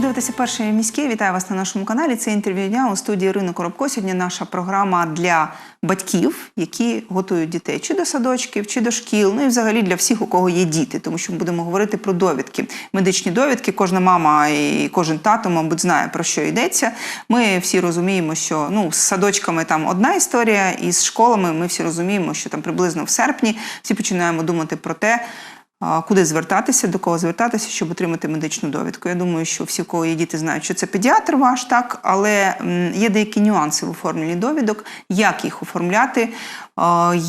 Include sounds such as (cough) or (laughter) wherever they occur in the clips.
Ви дивитеся перше міське. Вітаю вас на нашому каналі. Це інтерв'ю дня у студії Ірини Коробко. Сьогодні наша програма для батьків, які готують дітей чи до садочків, чи до шкіл. Ну і взагалі для всіх, у кого є діти, тому що ми будемо говорити про довідки. Медичні довідки. Кожна мама і кожен тато, мабуть, знає про що йдеться. Ми всі розуміємо, що ну з садочками там одна історія, і з школами ми всі розуміємо, що там приблизно в серпні всі починаємо думати про те. Куди звертатися, до кого звертатися, щоб отримати медичну довідку? Я думаю, що всі, кого є діти, знають, що це педіатр ваш, так, але є деякі нюанси в оформленні довідок, як їх оформляти,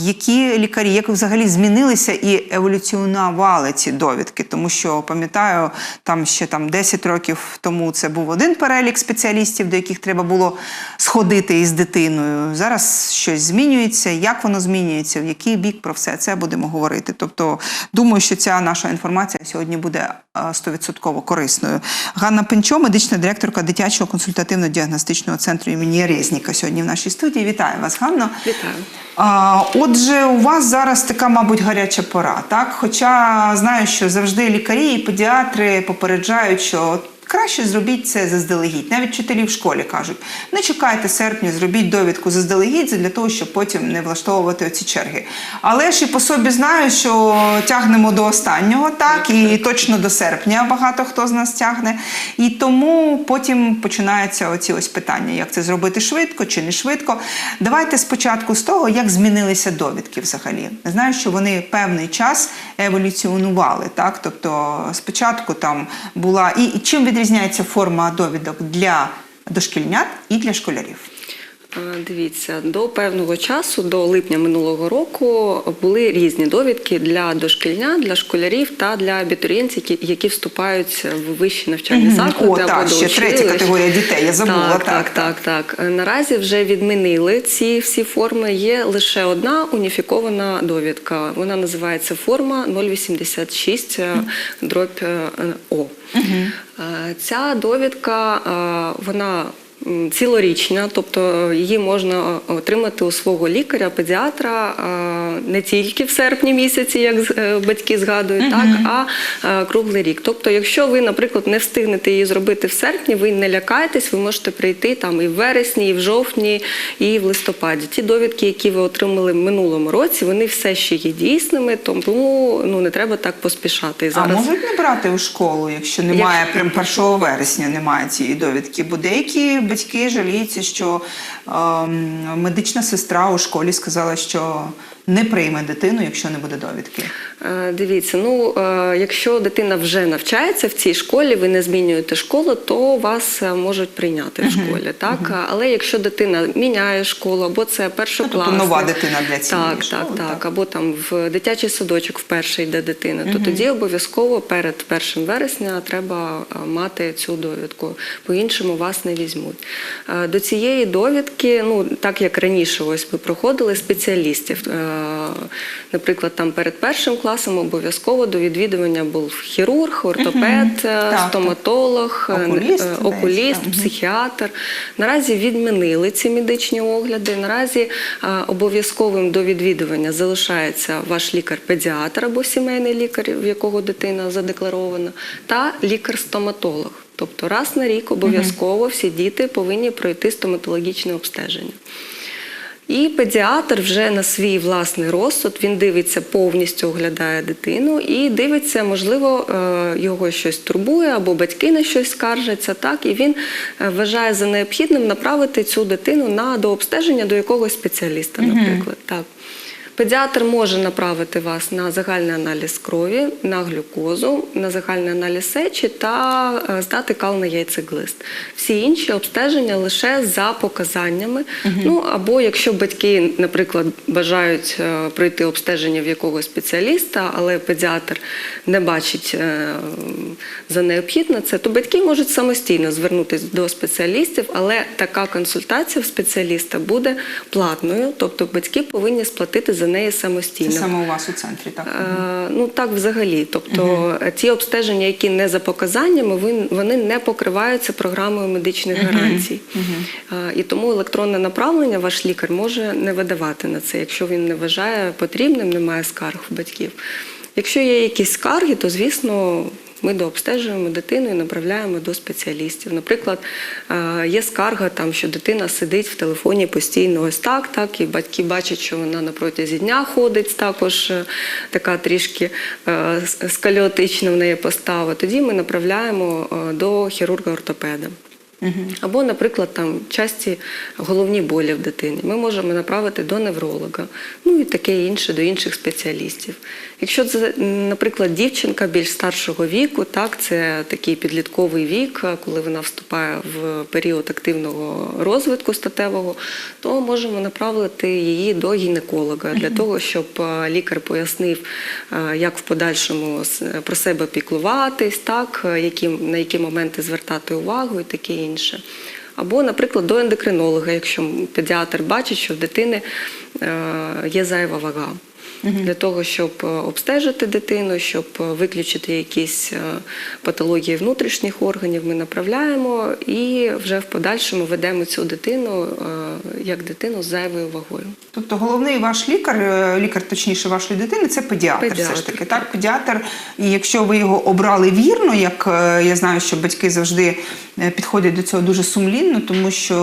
які лікарі, як взагалі змінилися і еволюціонували ці довідки. Тому що пам'ятаю, там ще там 10 років тому це був один перелік спеціалістів, до яких треба було сходити із дитиною. Зараз щось змінюється. Як воно змінюється, в який бік про все це будемо говорити. Тобто, думаю, що ця наша інформація сьогодні буде е, стовідсотково корисною. Ганна Пенчо, медична директорка дитячого консультативно-діагностичного центру імені Резніка, сьогодні в нашій студії. Вітаю вас, Ганно. Вітаю. Отже, у вас зараз така, мабуть, гаряча пора, так? Хоча знаю, що завжди лікарі і педіатри попереджають, що краще зробіть це заздалегідь. Навіть вчителі в школі кажуть: не чекайте серпня, зробіть довідку заздалегідь для того, щоб потім не влаштовувати оці черги. Але ж і по собі знаю, що тягнемо до останнього, так, і точно до серпня багато хто з нас тягне. І тому потім починаються оці ось питання, як це зробити швидко чи не швидко. Давайте спочатку з того, як змінилися довідки взагалі. Знаю, що вони певний час еволюціонували. Так? Тобто спочатку там була і, і чим відрізняється форма довідок для дошкільнят і для школярів. Дивіться, до певного часу, до липня минулого року, були різні довідки для дошкільня, для школярів та для абітурієнтів, які, які вступають в вищі навчальні заклади. О, так, ще третя категорія дітей, я забула, Так, так, так, так, так. Е, Наразі вже відмінили ці всі форми. Є лише одна уніфікована довідка. Вона називається форма 086 е, дробь е, О. Ця довідка, вона цілорічна, тобто її можна отримати у свого лікаря, педіатра е, не тільки в серпні місяці, як е, батьки згадують, так, а е, круглий рік. Тобто, якщо ви, наприклад, не встигнете її зробити в серпні, ви не лякайтесь, ви можете прийти там і в вересні, і в жовтні, і в листопаді. Ті довідки, які ви отримали в минулому році, вони все ще є дійсними, тому ну не треба так поспішати. І А можуть не брати у школу, якщо немає прям 1 вересня, немає цієї довідки. Бо деякі батьки жаліються, що ем, медична сестра у школі сказала, що не прийме дитину, якщо не буде довідки. Е, Дивіться, ну е, якщо дитина вже навчається в цій школі, ви не змінюєте школу, то вас е, можуть прийняти в школі. Так, але якщо дитина міняє школу, або це першокласник, Ну, тобто нова дитина для цієї так, школи, так, так. так, або там в дитячий садочок вперше йде дитина, то тоді обов'язково перед 1 вересня треба мати цю довідку. По-іншому вас не візьмуть. До цієї довідки, ну так як раніше, ось ми проходили спеціалістів. Наприклад, там перед першим класом обов'язково до відвідування був хірург, ортопед, стоматолог, е, Окуліст, е, окуліст, психіатр. Наразі відмінили ці медичні огляди. Наразі обов'язковим до відвідування залишається ваш лікар-педіатр або сімейний лікар, в якого дитина задекларована, та лікар-стоматолог. Тобто раз на рік обов'язково всі діти повинні пройти стоматологічне обстеження. І педіатр вже на свій власний розсуд він дивиться повністю оглядає дитину і дивиться, можливо, е, його щось турбує або батьки на щось скаржаться. Так і він е, вважає за необхідним направити цю дитину на дообстеження до якогось спеціаліста, наприклад. Так. Педіатр може направити вас на загальний аналіз крові, на глюкозу, на загальний аналіз сечі та е, здати кал на яйцеглист. Всі інші обстеження лише за показаннями. Ну або якщо батьки, наприклад, бажають е, пройти обстеження в якогось спеціаліста, але педіатр не бачить е, за необхідне це, то батьки можуть самостійно звернутися до спеціалістів, але така консультація в спеціаліста буде платною, тобто батьки повинні сплатити за неї Це самостійно. саме у вас у центрі, так? Е, Ну так взагалі. Тобто е, ті обстеження, які не за показаннями, вони не покриваються програмою медичних гарантій. Е, І тому електронне направлення ваш лікар може не видавати на це, якщо він не вважає потрібним, немає скарг у батьків. Якщо є якісь скарги, то звісно Ми дообстежуємо дитину і направляємо до спеціалістів. Наприклад, е, є скарга, там, що дитина сидить в телефоні постійно ось так, так, і батьки бачать, що вона на протязі дня ходить, також е, така трішки е, с- сколіотична в неї постава. Тоді ми направляємо до хірурга-ортопеда. Або, наприклад, там часті головні болі в дитині. Ми можемо направити до невролога, ну і таке інше до інших спеціалістів. Якщо це, наприклад, дівчинка більш старшого віку, так це такий підлітковий вік, коли вона вступає в період активного розвитку статевого, то можемо направити її до гінеколога для того, щоб е, лікар пояснив, е, як в подальшому про себе піклуватись, так е, які на які моменти звертати увагу і таке інше. Або, наприклад, до ендокринолога, якщо педіатр бачить, що в дитини є зайва вага. Для того, щоб е, обстежити дитину, щоб е, виключити якісь е, патології внутрішніх органів, ми направляємо і вже в подальшому ведемо цю дитину як дитину з зайвою вагою. Тобто головний ваш лікар, лікар точніше вашої дитини, це педіатр, все ж таки. так. Педіатр. І якщо ви його обрали вірно, як я знаю, що батьки завжди підходять до цього дуже сумлінно, тому що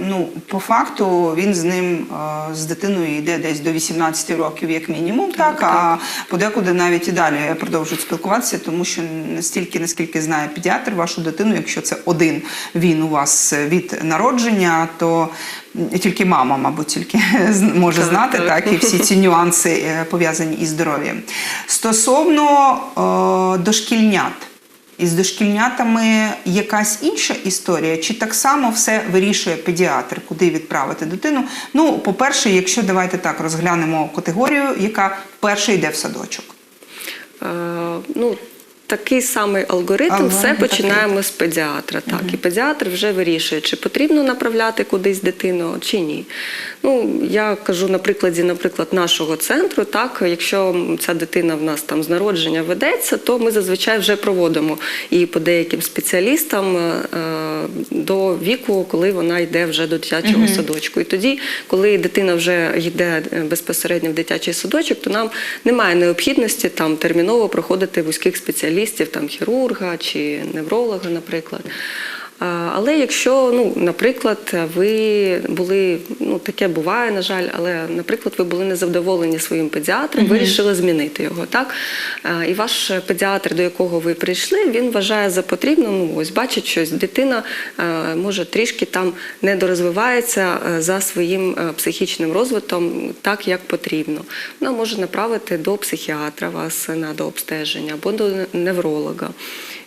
ну по факту він з ним з дитиною йде десь до 18 років, як мінімум, так, а подекуди навіть і далі продовжують спілкуватися, тому що настільки, наскільки знає педіатр, вашу дитину, якщо це один він у вас від народження, то тільки мама, мабуть, тільки (laughs) може знати, так. так, і всі ці (laughs) нюанси е, пов'язані із здоров'ям. Стосовно е, дошкільнят. Із дошкільнятами якась інша історія, чи так само все вирішує педіатр, куди відправити дитину? Ну, по-перше, якщо давайте так розглянемо категорію, яка вперше йде в садочок. Е, ну, такий самий алгоритм, все починаємо з педіатра. Так, і педіатр вже вирішує, чи потрібно направляти кудись дитину, чи ні. Ну, я кажу на прикладі, наприклад, нашого центру. Так, якщо ця дитина в нас там з народження ведеться, то ми зазвичай вже проводимо і по деяким спеціалістам е, до віку, коли вона йде вже до дитячого садочку. І тоді, коли дитина вже йде е, безпосередньо в дитячий садочок, то нам немає необхідності там терміново проходити вузьких спеціалістів, там хірурга чи невролога, наприклад. Але якщо, ну, наприклад, ви були, ну таке буває, на жаль, але, наприклад, ви були незадоволені своїм педіатром, вирішили змінити його, так? І ваш педіатр, до якого ви прийшли, він вважає за потрібно, ну ось бачить щось, дитина може трішки там недорозвивається за своїм психічним розвитком так, як потрібно. Вона може направити до психіатра вас на дообстеження або до невролога.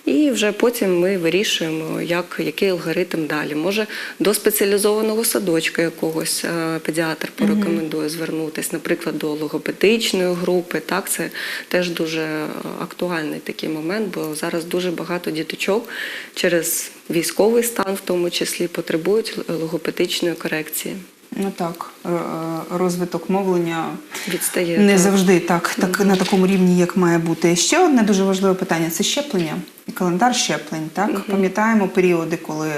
І вже потім ми вирішуємо, як, який алгоритм далі. Може, до спеціалізованого садочка якогось е, педіатр порекомендує звернутися, наприклад, до логопедичної групи. Так, це теж дуже е, актуальний такий момент, бо зараз дуже багато діточок через військовий стан, в тому числі, потребують логопедичної корекції. Ну так, е, е, розвиток мовлення Відстає не так. завжди так, так на такому рівні, як має бути. Ще одне дуже важливе питання це щеплення і календар щеплень. Так пам'ятаємо періоди, коли.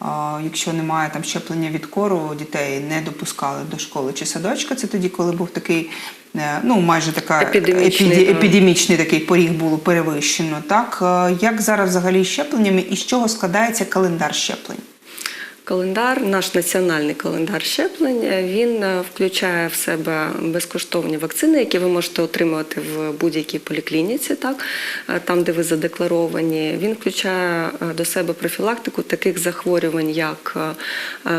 а, Якщо немає там щеплення від кору, дітей не допускали до школи чи садочка. Це тоді, коли був такий, е, ну майже така Епідемічний, епіді- епідемічний такий поріг було перевищено. Так Е, як зараз взагалі щепленнями і з чого складається календар щеплень? Календар, наш національний календар щеплень, він е, включає в себе безкоштовні вакцини, які ви можете отримувати в будь-якій поліклініці, так е, там, де ви задекларовані. Він включає е, до себе профілактику таких захворювань, як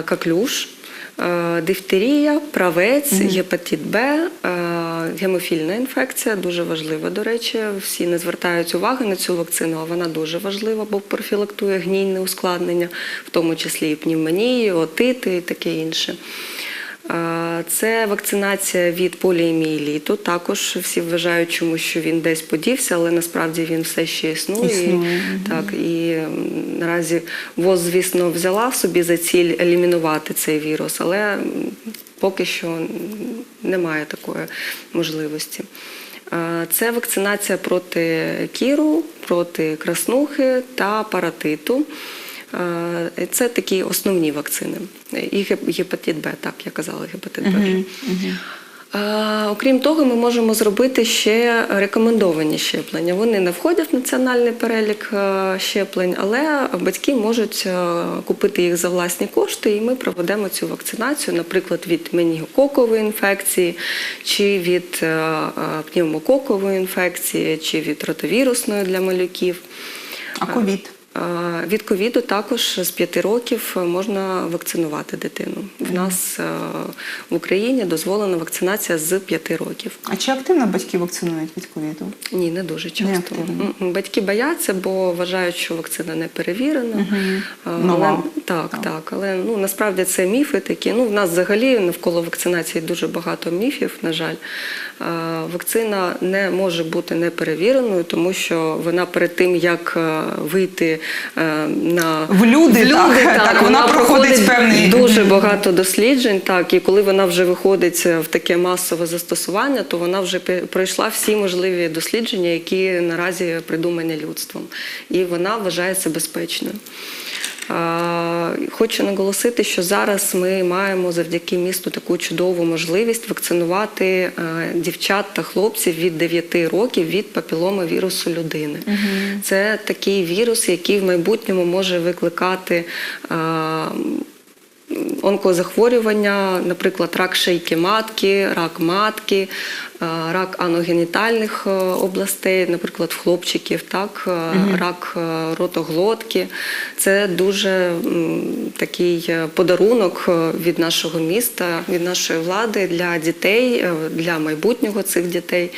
каклюш. Е, Дифтерія, правець, гепатит Б, е, гемофільна інфекція дуже важлива, до речі. Всі не звертають уваги на цю вакцину, а вона дуже важлива, бо профілактує гнійне ускладнення, в тому числі і пневмонії, отити і таке інше. Це вакцинація від поліеміеліту. Також всі вважають, чому що він десь подівся, але насправді він все ще існує. Існує, І, так, і наразі ВОЗ, звісно, взяла в собі за ціль елімінувати цей вірус, але поки що немає такої можливості. Це вакцинація проти кіру, проти краснухи та паратиту. Це такі основні вакцини. І геп- гепатит Б, так я казала, гепатит Б. Окрім того, ми можемо зробити ще рекомендовані щеплення. Вони не входять в національний перелік щеплень, але батьки можуть купити їх за власні кошти, і ми проведемо цю вакцинацію, наприклад, від менінгококової інфекції, чи від пневмококової інфекції, чи від ротовірусної для малюків. А ковід? Е, Від ковіду також з 5 років можна вакцинувати дитину. В нас е, в Україні дозволена вакцинація з 5 років. А чи активно батьки вакцинують від ковіду? Ні, не дуже часто. М, Батьки бояться, бо вважають, що вакцина не перевірена. Нова. Але, так, Так. так. Але ну насправді це міфи такі. Ну, в нас взагалі навколо вакцинації дуже багато міфів, на жаль. Вакцина не може бути неперевіреною, тому що вона перед тим, як вийти на В люди, так, так, вона проходить певний- дуже багато досліджень. Так, і коли вона вже виходить в таке масове застосування, то вона вже пройшла всі можливі дослідження, які наразі придумані людством, і вона вважається безпечною. Хочу наголосити, що зараз ми маємо завдяки місту таку чудову можливість вакцинувати е, дівчат та хлопців від 9 років від папіломи вірусу людини. Це такий вірус, який в майбутньому може викликати. Онкозахворювання, наприклад, рак шийки матки, рак матки, е, рак аногенітальних е, областей, наприклад, в хлопчиків, так, е, рак ротоглотки. Це дуже такий подарунок від нашого міста, від нашої влади для дітей, для майбутнього цих дітей.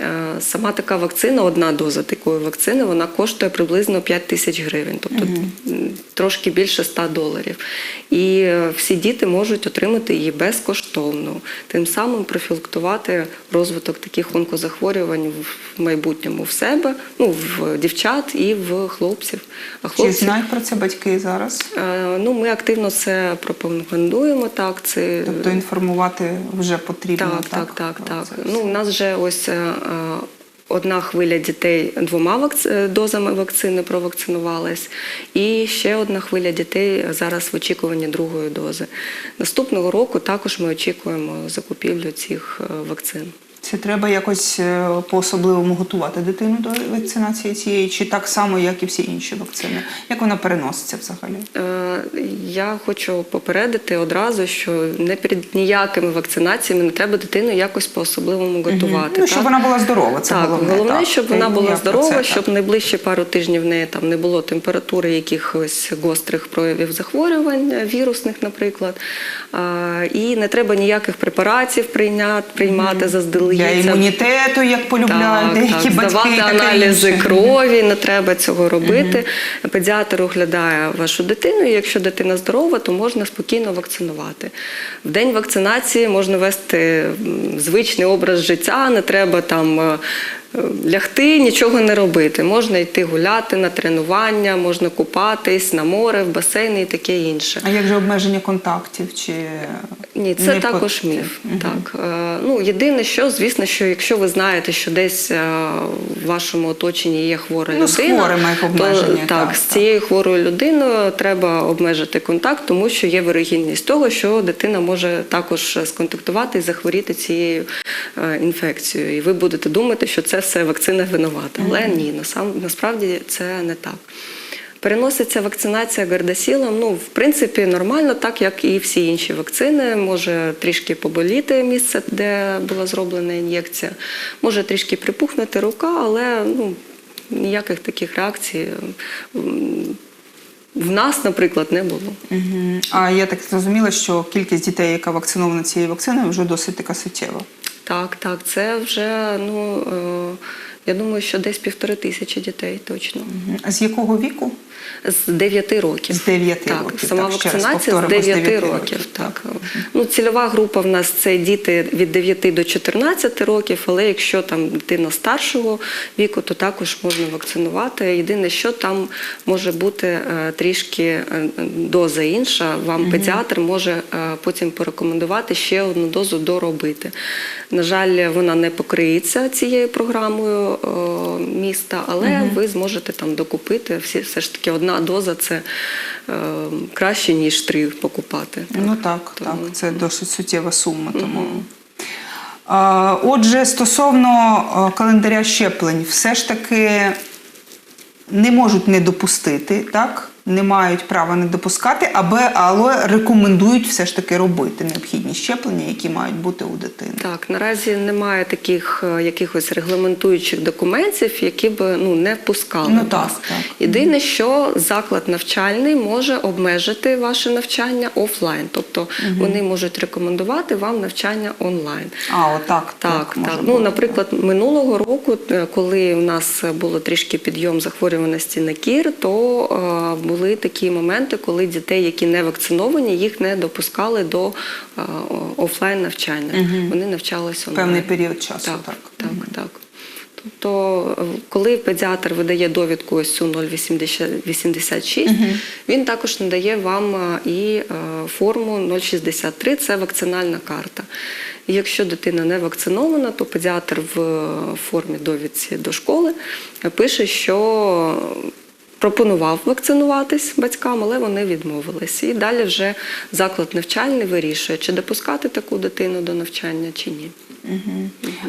Е, Сама така вакцина, одна доза такої вакцини, вона коштує приблизно 5 тисяч гривень, тобто м, трошки більше 100 доларів. І е, всі діти можуть отримати її безкоштовно, тим самим профілактувати розвиток таких онкозахворювань в майбутньому в себе, ну в дівчат і в хлопців. А Чи хлопці знають про це батьки зараз? Е, Ну, ми активно це пропагандуємо. Так, це Тобто інформувати вже потрібно. так, так, так, про так. Ну, у нас вже ось одна хвиля дітей двома вакци... е, дозами вакцини провакцинувалась, і ще одна хвиля дітей зараз в очікуванні другої дози. Наступного року також ми очікуємо закупівлю цих е, вакцин. Це треба якось е, по-особливому готувати дитину до вакцинації цієї, чи так само, як і всі інші вакцини? Як вона переноситься взагалі? Е, Я хочу попередити одразу, що не перед ніякими вакцинаціями не треба дитину якось по-особливому готувати. Ну, щоб так? вона була здорова, це так, головне. головне, так. щоб вона була здорова, це, щоб найближчі пару тижнів в неї там не було температури, якихось гострих проявів захворювань, е, вірусних, наприклад. І не треба ніяких препаратів прийняти, приймати заздалегідь. Для Це- імунітету, як полюбляють деякі так, батьки. здавати аналізи інше. крові, не треба цього робити. Педіатр оглядає вашу дитину, і якщо дитина здорова, то можна спокійно вакцинувати. В день вакцинації можна вести звичний образ життя, не треба там. Лягти, нічого не робити. Можна йти гуляти на тренування, можна купатись на море, в басейни і таке інше. А як же обмеження контактів? Чи Ні, це не також міф. Так. Е, Ну, єдине, що, звісно, що якщо ви знаєте, що десь е, в вашому оточенні є хвора Ну, з людина, хворими як то так, так, з цією хворою людиною треба обмежити контакт, тому що є вирогідність того, що дитина може також сконтактувати і захворіти цією е, інфекцією. І ви будете думати, що це все вакцина винувата. Але ні, насправді це не так. Переноситься вакцинація гардасілом, ну, в принципі, нормально, так як і всі інші вакцини. Може трішки поболіти місце, де була зроблена ін'єкція, може трішки припухнути рука, але ну, ніяких таких реакцій в нас, наприклад, не було. А я так зрозуміла, що кількість дітей, яка вакцинована цією вакциною, вже досить така суттєва. Так, так, це вже, ну, е, я думаю, що десь півтори тисячі дітей точно. А з якого віку? З 9 років. З 9 так, років, Сама так, вакцинація з повторимо, з 9, 9 років. років, Так. Ну, цільова група в нас це діти від 9 до 14 років, але якщо там дитина старшого віку, то також можна вакцинувати. Єдине, що там може бути е, трішки е, доза інша. Вам педіатр може е, потім порекомендувати ще одну дозу доробити. На жаль, вона не покриється цією програмою міста, але ви зможете там докупити. Всі все ж таки одна доза це е, краще ніж три покупати. Ну так, Тому- так, це досить суттєва сума. Тому Отже, стосовно е, календаря щеплень, все ж таки не можуть не допустити, так? Не мають права не допускати, аби, але рекомендують все ж таки робити необхідні щеплення, які мають бути у дитини. Так, наразі немає таких е, якихось регламентуючих документів, які б ну не впускали Ну, вас. так, так. Єдине, що заклад навчальний може обмежити ваше навчання офлайн, тобто вони можуть рекомендувати вам навчання онлайн. А, отак. Так, може так. Ну, бути. наприклад, минулого року, е, коли у нас було трішки підйом захворюваності на кір, то е, були такі моменти, коли дітей, які не вакциновані, їх не допускали до офлайн навчання. Вони навчалися онлайн. Певний період часу, Так, так. так, так. Тобто, е, коли педіатр видає довідку ось цю 086, він також надає вам е, і е, форму 063, це вакцинальна карта. І якщо дитина не вакцинована, то педіатр в формі довідці до школи пише, що пропонував вакцинуватись батькам, але вони відмовились. І далі вже заклад навчальний вирішує, чи допускати таку дитину до навчання, чи ні.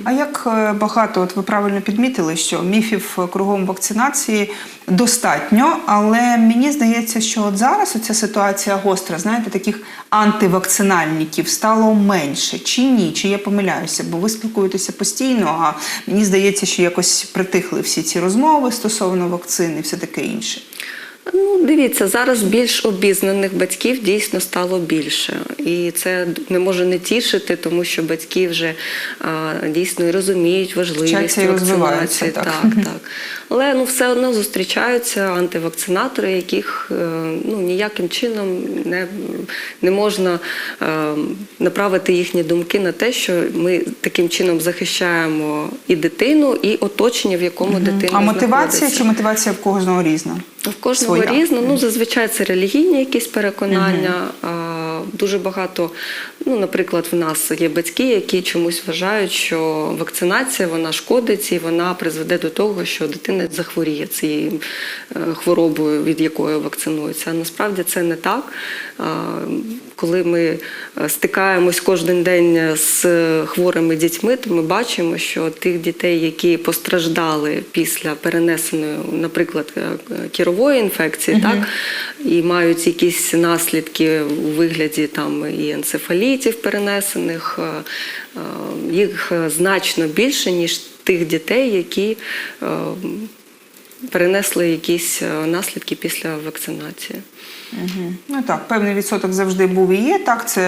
А як е, багато, от ви правильно підмітили, що міфів е, кругом вакцинації достатньо, але мені здається, що от зараз оця ситуація гостра, знаєте, таких антивакцинальників стало менше. Чи ні? Чи я помиляюся? Бо ви спілкуєтеся постійно, а мені здається, що якось притихли всі ці розмови стосовно вакцин і все таке інше. Ну, дивіться, зараз більш обізнаних батьків дійсно стало більше. І це не може не тішити, тому що батьки вже а, дійсно розуміють важливість Вчаться і розвиваються, вакцинації. так. так, так. Але ну, все одно зустрічаються антивакцинатори, яких е, ну, ніяким чином не, не можна е, направити їхні думки на те, що ми таким чином захищаємо і дитину, і оточення, в якому дитина А мотивація знаходиться. чи мотивація в кожного різна? В кожного Своя. різно. Ну, зазвичай це релігійні якісь переконання. А, Дуже багато, ну, наприклад, в нас є батьки, які чомусь вважають, що вакцинація вона шкодить і вона призведе до того, що дитина захворіє цією е, хворобою, від якої вакцинується. А насправді це не так. Коли ми е, стикаємось кожен день з хворими дітьми, то ми бачимо, що тих дітей, які постраждали після перенесеної, наприклад, е, кірової інфекції, так і мають якісь наслідки у вигляді там і енцефалітів перенесених, е, е, їх е, значно більше, ніж тих дітей, які е, перенесли якісь е, наслідки після вакцинації. Угу. Ну так, певний відсоток завжди був і є. Так, це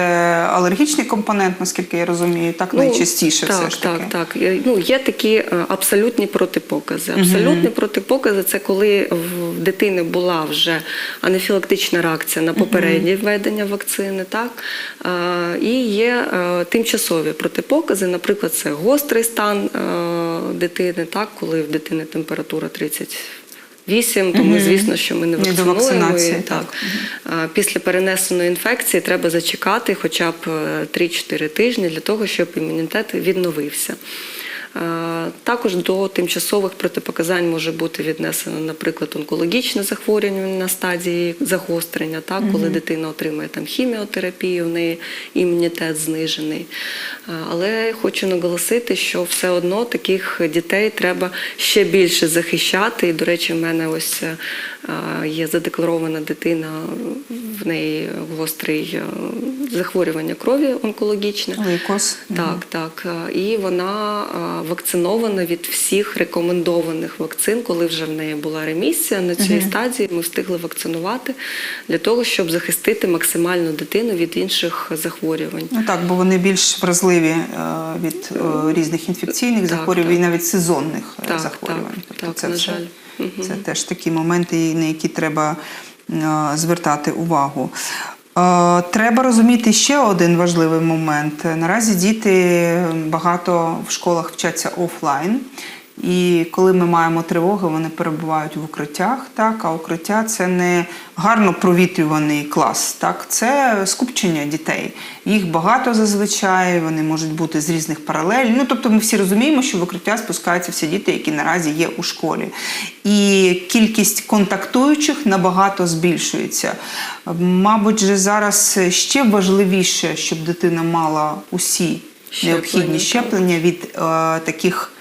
алергічний компонент, наскільки я розумію, так найчастіше так, все ж таки. Так, так. Ну, є такі е, абсолютні протипокази. Абсолютні протипокази це коли в дитини була вже анафілактична реакція на попереднє введення вакцини, так? І є е, тимчасові протипокази, наприклад, це гострий стан е, дитини, так, коли в дитини температура 30 Вісім, тому звісно, що ми не вакцинуємо. і так. Після перенесеної інфекції треба зачекати хоча б е, 3-4 тижні для того, щоб імунітет відновився. Е, Також до тимчасових протипоказань може бути віднесено, наприклад, онкологічне захворювання на стадії загострення, так, коли дитина отримує там хіміотерапію, в неї імунітет знижений. Е, Але хочу наголосити, що все одно таких дітей треба ще більше захищати. І, до речі, в мене ось е, є задекларована дитина, в неї гострий захворювання крові онкологічне. Лейкоз. Так, так. Е, І вона е, вакцинована від всіх рекомендованих вакцин, коли вже в неї була ремісія. На цій стадії ми встигли вакцинувати для того, щоб захистити максимально дитину від інших захворювань. Ну так, бо вони більш вразливі е, від різних інфекційних захворювань і навіть сезонних Так, захворювань. так, Тобто так, це на все- жаль. Це теж такі моменти, на які треба звертати увагу. Е, Треба розуміти ще один важливий момент. Наразі діти багато в школах вчаться офлайн. І коли ми маємо тривоги, вони перебувають в укриттях. Так, а укриття це не гарно провітрюваний клас. Так, це скупчення дітей. Їх багато зазвичай, вони можуть бути з різних паралель. Ну тобто, ми всі розуміємо, що в укриття спускаються всі діти, які наразі є у школі. І кількість контактуючих набагато збільшується. Мабуть, же зараз ще важливіше, щоб дитина мала усі необхідні Щеплення, від е, таких.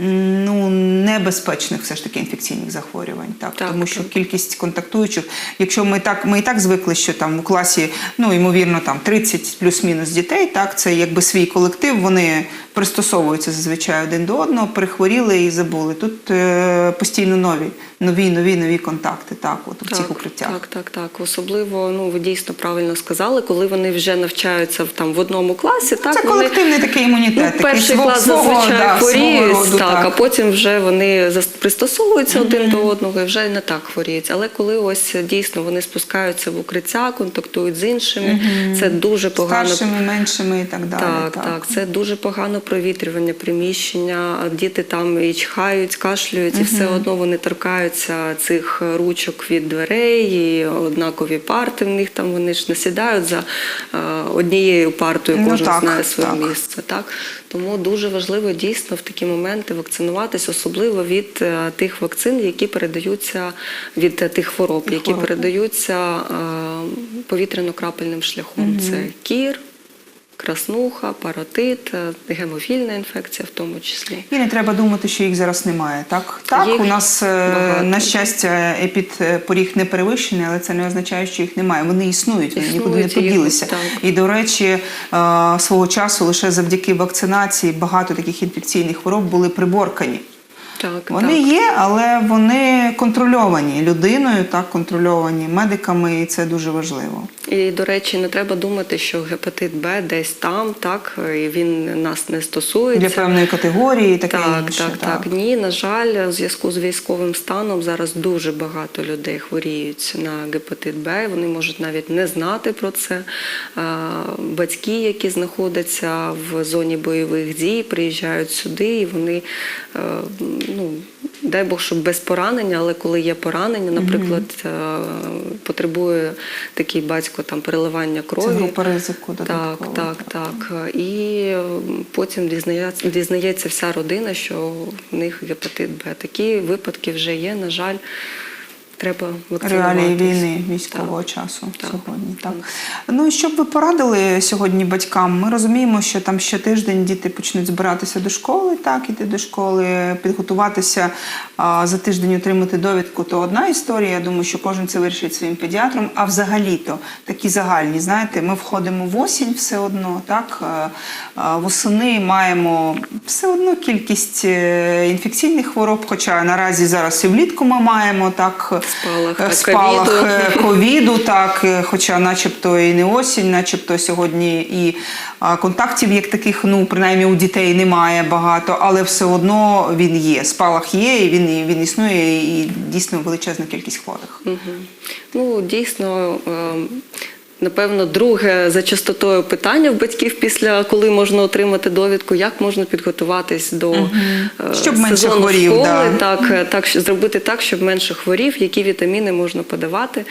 Ну, небезпечних все ж таки інфекційних захворювань, так, Так, тому що так. кількість контактуючих, якщо ми так, ми і так звикли, що там у класі, ну ймовірно, там 30 плюс-мінус дітей, так це якби свій колектив, вони пристосовуються зазвичай один до одного, перехворіли і забули. Тут е, постійно нові, нові, нові, нові контакти, так, от у цих укриттях. Так, так, так. Особливо, ну ви дійсно правильно сказали, коли вони вже навчаються в там в одному класі. так це вони, колективний такий імунітет. Ну, такий перший свого- клас свого, зазвичай да, хворіють, роду, так, а потім вже вони пристосовуються один до одного і вже не так хворіють. Але коли ось дійсно вони спускаються в укриття, контактують з іншими, це дуже погано. старшими, меншими і так далі. Так, так, це дуже погано провітрювання приміщення. Діти там і чхають, кашлюють, і все одно вони торкаються цих ручок від дверей, і однакові парти в них там вони ж не сідають за е, однією партою, Ну, кожен так, знає своє так. місце. Так? Тому дуже важливо дійсно в такі моменти вакцинуватись, особливо від е, тих вакцин, які передаються від е, тих хвороб, які передаються повітряно-крапельним шляхом. Це кір. Краснуха, паротит, е, гемофільна інфекція в тому числі. І не треба думати, що їх зараз немає. Так, так Їх у нас е, багато. на щастя епідпоріг не перевищений, але це не означає, що їх немає. Вони існують, вони нікуди не поділися. І до речі, е, свого часу лише завдяки вакцинації багато таких інфекційних хвороб були приборкані. Так, Вони так. є, але вони контрольовані людиною, так контрольовані медиками, і це дуже важливо. І, до речі, не треба думати, що гепатит Б десь там, так, і він нас не стосується. Для певної категорії, таке Так, інше. так, так. Ні, на жаль, у зв'язку з військовим станом зараз дуже багато людей хворіють на гепатит Б. Вони можуть навіть не знати про це. Батьки, які знаходяться в зоні бойових дій, приїжджають сюди, і вони е, ну. Дай Бог, щоб без поранення, але коли є поранення, наприклад, е, потребує такий батько там переливання крові. Це група ризику Так, додатково. так, так. І потім дізнається, дізнається вся родина, що в них гепатит Б. Такі випадки вже є. На жаль, треба вакцинуватися. Реалії війни військового Так. часу Так. сьогодні. Так. Ну що б ви порадили сьогодні батькам? Ми розуміємо, що там щотиждень діти почнуть збиратися до школи, так, іти до школи, підготуватися а, за тиждень отримати довідку, то одна історія. Я думаю, що кожен це вирішить своїм педіатром. А взагалі-то такі загальні, знаєте, ми входимо в осінь все одно, так а, а, восени маємо все одно кількість е, інфекційних хвороб, хоча наразі зараз і влітку ми маємо так Спалах е, спалах е, ковіду, так, е, хоча начебто і не осінь, начебто сьогодні і контактів як таких, ну принаймні у дітей немає багато, але все одно він є. Спалах є, і він, він існує, і дійсно величезна кількість хворих. Угу. Ну, дійсно, ем, напевно, друге за частотою питання в батьків після коли можна отримати довідку, як можна підготуватись до е, Щоб менше сезону хворів, школи, да. так, е, так, зробити так, щоб менше хворів, які вітаміни можна подавати.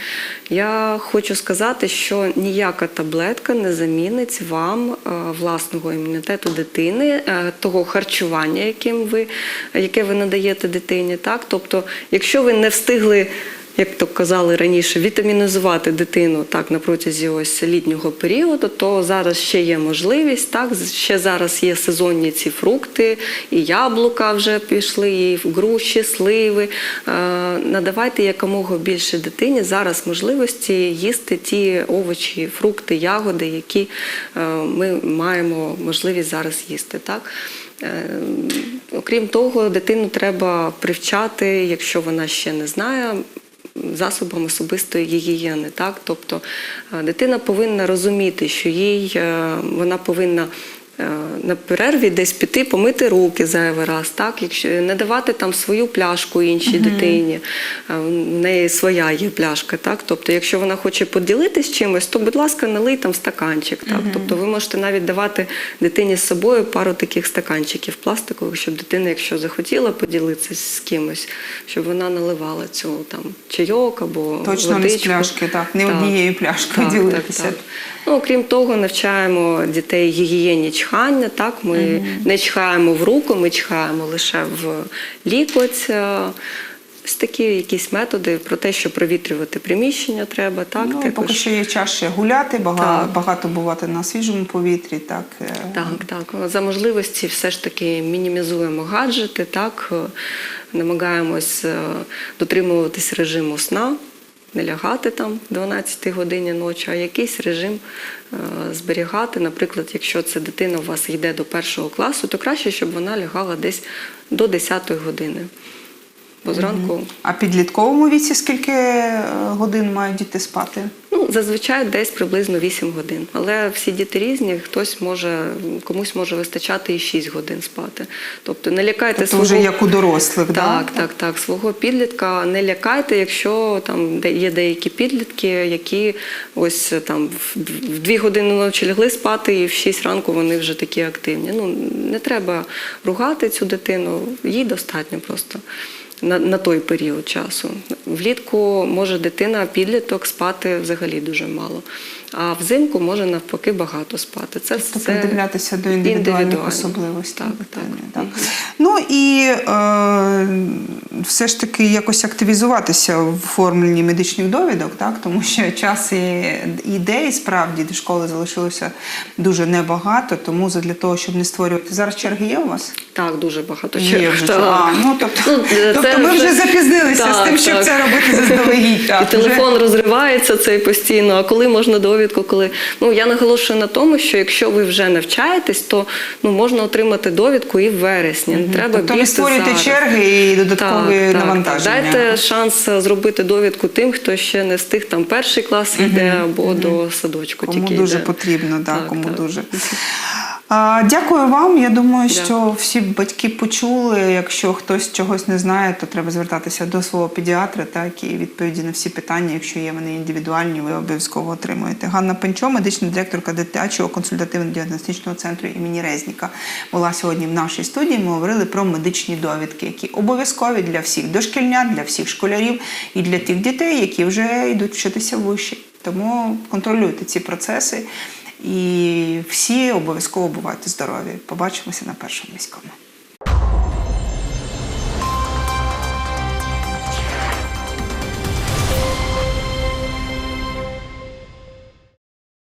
Я хочу сказати, що ніяка таблетка не замінить вам е, власного імунітету дитини, того харчування, яким ви, яке ви надаєте дитині. Так? Тобто, якщо ви не встигли як то казали раніше, вітамінізувати дитину так на протязі ось літнього періоду, то зараз ще є можливість. Так ще зараз є сезонні ці фрукти, і яблука вже пішли, і груші, сливи. Е, надавайте якомога більше дитині зараз можливості їсти ті овочі, фрукти, ягоди, які е, ми маємо можливість зараз їсти. Так. Е, Окрім того, дитину треба привчати, якщо вона ще не знає. Засобам особистої гігієни, так? Тобто е, дитина повинна розуміти, що їй е, вона повинна на перерві десь піти помити руки зайвий раз, так? Якщо не давати там свою пляшку іншій дитині, е, в неї своя є пляшка, так? Тобто, якщо вона хоче поділитись чимось, то будь ласка, налий там стаканчик, так? Тобто ви можете навіть давати дитині з собою пару таких стаканчиків пластикових, щоб дитина, якщо захотіла поділитися з кимось, щоб вона наливала цю там чайок або Точно не з пляшки, так, не однією пляшкою так, ділитися. Так, так. Ну, окрім того, навчаємо дітей гігієні чхання. Так, ми не чхаємо в руку, ми чхаємо лише в лікоть. е, Ось такі якісь методи про те, що провітрювати приміщення треба, так? ну, також. поки що є час ще гуляти, багато, Так. багато бувати на свіжому повітрі. Так, е, Так, так. За можливості все ж таки мінімізуємо гаджети, так, е, намагаємось дотримуватись режиму сна, не лягати там в 12 годині ночі, а якийсь режим е, зберігати. Наприклад, якщо це дитина у вас йде до першого класу, то краще, щоб вона лягала десь до 10 години. Бо зранку А підлітковому віці скільки е, годин мають діти спати? Ну, зазвичай десь приблизно 8 годин. Але всі діти різні, хтось може, комусь може вистачати і 6 годин спати. Тобто не лякайте Тобто свого... вже як у дорослих, да? Так, так, так. Свого підлітка не лякайте, якщо там є деякі підлітки, які ось там в в дві години ночі лягли спати, і в 6 ранку вони вже такі активні. Ну не треба ругати цю дитину, їй достатньо просто. На, на той період часу. Влітку може дитина, підліток спати взагалі дуже мало. А взимку може навпаки багато спати. Це Тобто все придивлятися до індивідуальних особливостей Так, так. Так. Ну і е, все ж таки якось активізуватися в оформленні медичних довідок, так? тому що час і- іде, і справді до школи залишилося дуже небагато, тому для того, щоб не створювати. Зараз черги є у вас? Так, дуже багато. Є черг, вже. так. А, ну, тобто, Ну, це тобто ми вже запізнилися з Так, тим, щоб так. це робити заздалегідь. І телефон розривається цей постійно. А коли можна довідку, коли ну я наголошую на тому, що якщо ви вже навчаєтесь, то ну можна отримати довідку і в вересні. Не треба Тобто не створюйте зараз. черги і додаткові Так, навантаження. так. Дайте шанс зробити довідку тим, хто ще не встиг там перший клас йде або до садочку. Кому тільки дуже йде. потрібно, да, Так, кому так. дуже. Дякую вам. Я думаю, що всі батьки почули. Якщо хтось чогось не знає, то треба звертатися до свого педіатра, так і відповіді на всі питання, якщо є вони індивідуальні, ви обов'язково отримуєте. Ганна Пенчо, медична директорка дитячого консультативно-діагностичного центру імені Резніка, була сьогодні в нашій студії. Ми говорили про медичні довідки, які обов'язкові для всіх дошкільнят, для всіх школярів і для тих дітей, які вже йдуть вчитися вище. Тому контролюйте ці процеси. І всі обов'язково бувайте здорові. Побачимося на першому міському.